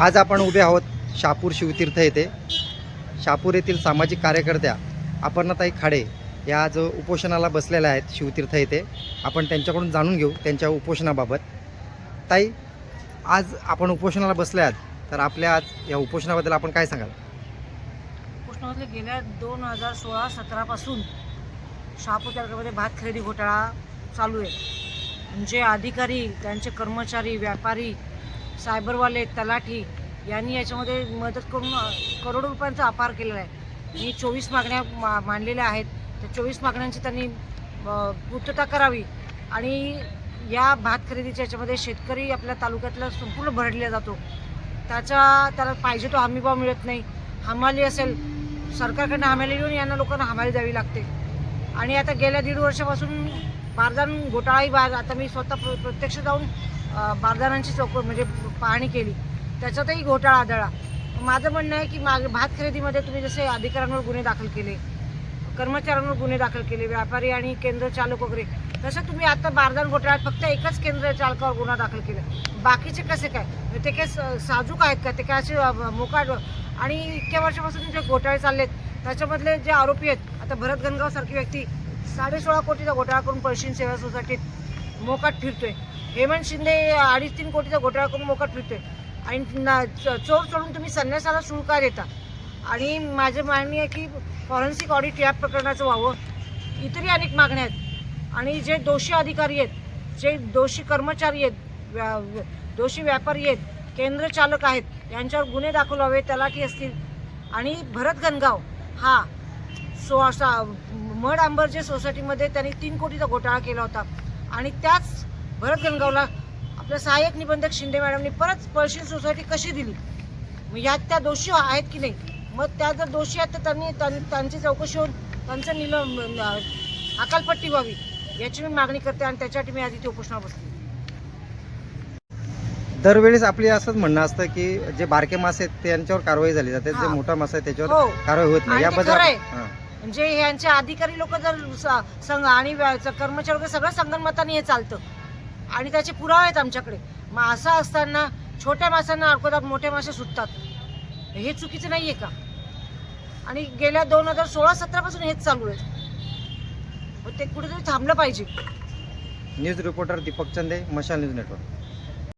आज आपण उभे आहोत शापूर शिवतीर्थ येथे. शापूर येथील सामाजिक कार्यकर्त्या अपर्णाताई खाडे या आज उपोषणाला बसलेल्या आहेत शिवतीर्थ येथे आपण त्यांच्याकडून जाणून घेऊ त्यांच्या उपोषणाबाबत. ताई आज आपण उपोषणाला बसले आहात तर आपल्या आज या उपोषणाबद्दल आपण काय सांगाल? उपोषणामध्ये गेल्या दोन हजार सोळा सतरापासून शहापूर तालुक्यामध्ये भात खरेदी घोटाळा चालू आहे. जे अधिकारी त्यांचे कर्मचारी व्यापारी सायबरवाले तलाठी यांनी याच्यामध्ये मदत करून करोडो रुपयांचा अपार केलेला आहे. मी चोवीस मागण्या मा मांडलेल्या आहेत. त्या चोवीस मागण्यांची त्यांनी पूर्तता करावी आणि या भात खरेदीच्या याच्यामध्ये शेतकरी आपल्या तालुक्यातला संपूर्ण भरडला जातो. त्याचा त्याला पाहिजे तो हमीभाव मिळत नाही. हमाली असेल सरकारकडनं हमाली येऊन यांना लोकांना हमाली द्यावी लागते. आणि आता गेल्या दीड वर्षापासून बारदान घोटाळाही बार आता मी स्वतः प्र प्रत्यक्ष जाऊन बारदानांची चौक म्हणजे पाहणी केली. त्याच्यातही घोटाळा आढळला माझं म्हणणं आहे की माग भात खरेदीमध्ये तुम्ही जसे अधिकाऱ्यांवर गुन्हे दाखल केले कर्मचाऱ्यांवर गुन्हे दाखल केले व्यापारी आणि केंद्र चालक वगैरे तसं तुम्ही आता बारदान घोटाळ्यात फक्त एकच केंद्र चालकावर गुन्हा दाखल केला. बाकीचे कसे काय? ते काय स- साजूक आहेत का? ते काय असे मोकाट आणि इतक्या वर्षापासून जे घोटाळे चाललेत त्याच्यामधले जे आरोपी आहेत आता भरत गणगाव सारखी व्यक्ती साडे सोळा कोटीचा घोटाळा करून पळशीन सेवा सोसायटीत मोकाट फिरतोय. हेमंत शिंदे अडीच तीन कोटीचा घोटाळा करून मोकट फिरतोय. आणि न- चोर चढून तुम्ही संन्यासाला शुल्क देता? आणि माझं मागणी आहे की फॉरेन्सिक ऑडिट या प्रकरणाचं व्हावं. इतरही अनेक मागण्या आहेत. आणि जे दोषी अधिकारी आहेत जे दोषी कर्मचारी आहेत व्या- दोषी व्यापारी आहेत केंद्र चालक आहेत यांच्यावर गुन्हे दाखल व्हावे तलाठी असतील. आणि भरत गणगाव हा सो असा मड आंबरजे सोसायटीमध्ये त्यांनी तीन कोटीचा घोटाळा केला होता. आणि त्याच भरत गणगावला. आपल्या सहाय्यक निबंधक शिंदे मॅडमनी परत पळशील सोसायटी कशी दिली? मग यात त्या दोषी आहेत की नाही? मग त्या जर दोषी आहेत तर त्यांनी त्यां- त्यांची चौकशी होऊन त्यांचं निल अकालपट्टी व्हावी. याची मी मागणी करते आणि त्याच्यासाठी मी आज इथे उपोषणा बसली. दरवेळेस आपली असंच म्हणणं असतं की जे बारके मासे आहेत त्यांच्यावर कारवाई झाली जाते. जे हा. मोठा मासा आहे त्याच्यावर हो. कारवाई होत नाही. आणि ते याबद्दल खरं आहे. हां. म्हणजे यांचे अधिकारी लोक जर स- संघ आणि व्या- कर्मचारी वगैरे सगळं संगनमताने हे चालतं. आणि त्याचे पुरावे आहेत आमच्याकडे. मग असं असताना छोट्या माशांना अडकवतात मोठे मासे सुटतात. हे चुकीचं नाही आहे का? आणि गेल्या दोन हजार सोळा सतरापासून हेच चालू आहे. मग ते कुठेतरी थांबलं पाहिजे. न्यूज रिपोर्टर दीपक चंदे मशाल न्यूज नेटवर्क.